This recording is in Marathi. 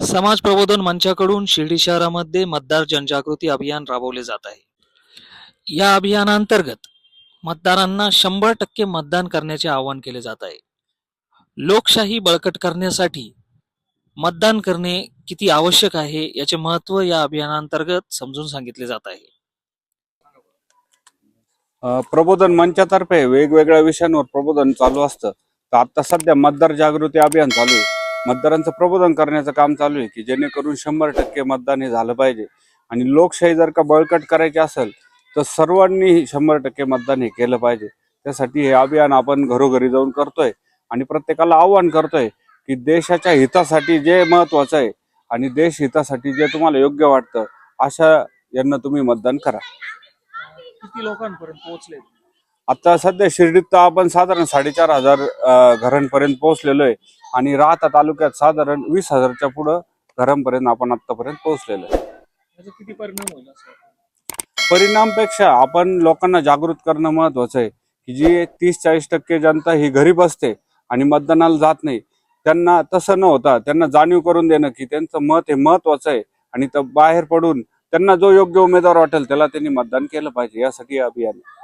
समाज प्रबोधन मंचाकडून शिर्डी शहरामध्ये मतदार जनजागृती अभियान राबवले जात आहे. या अभियानांतर्गत मतदारांना शंभर टक्के मतदान करण्याचे आवाहन केले जात आहे. लोकशाही बळकट करण्यासाठी मतदान करणे किती आवश्यक आहे याचे महत्त्व या अभियानांतर्गत समजून सांगितले जात आहे. प्रबोधन मंचातर्फे वेगवेगळ्या विषयांवर प्रबोधन चालू असतं. तर आता सध्या मतदार जागृती अभियान चालू आहे. मतदारांचं प्रबोधन करण्याचं काम चालू आहे की जेणेकरून शंभर टक्के मतदान हे झालं पाहिजे. आणि लोकशाही जर का बळकट करायची असेल तर सर्वांनी शंभर टक्के मतदान हे केलं पाहिजे. त्यासाठी हे अभियान आपण घरोघरी जाऊन करतोय आणि प्रत्येकाला आव्हान करतोय की देशाच्या हितासाठी जे महत्वाचं आहे आणि देश हितासाठी जे तुम्हाला योग्य वाटतं अशा यांना तुम्ही मतदान करा. किती लोकांपर्यंत पोहोचले आता सध्या शिर्डीत तर आपण साधारण साडेचार हजार घरांपर्यंत पोहोचलेलो आहे. आणि राहता तालुक्यात साधारण वीस हजारच्या पुढं घरांपर्यंत आपण आतापर्यंत पोहोचलेलो आहे त्याचा किती परिणाम होईल असं परिणामपेक्षा आपण लोकांना जागृत करणं महत्वाचं आहे की जी तीस चाळीस टक्के जनता ही घरी बसते आणि मतदानाला जात नाही त्यांना तसं न होता त्यांना जाणीव करून देणं की त्यांचं मत हे महत्वाचं आहे आणि तर बाहेर पडून त्यांना जो योग्य उमेदवार वाटेल त्याला त्यांनी मतदान केलं पाहिजे यासाठी हे अभियान आहे.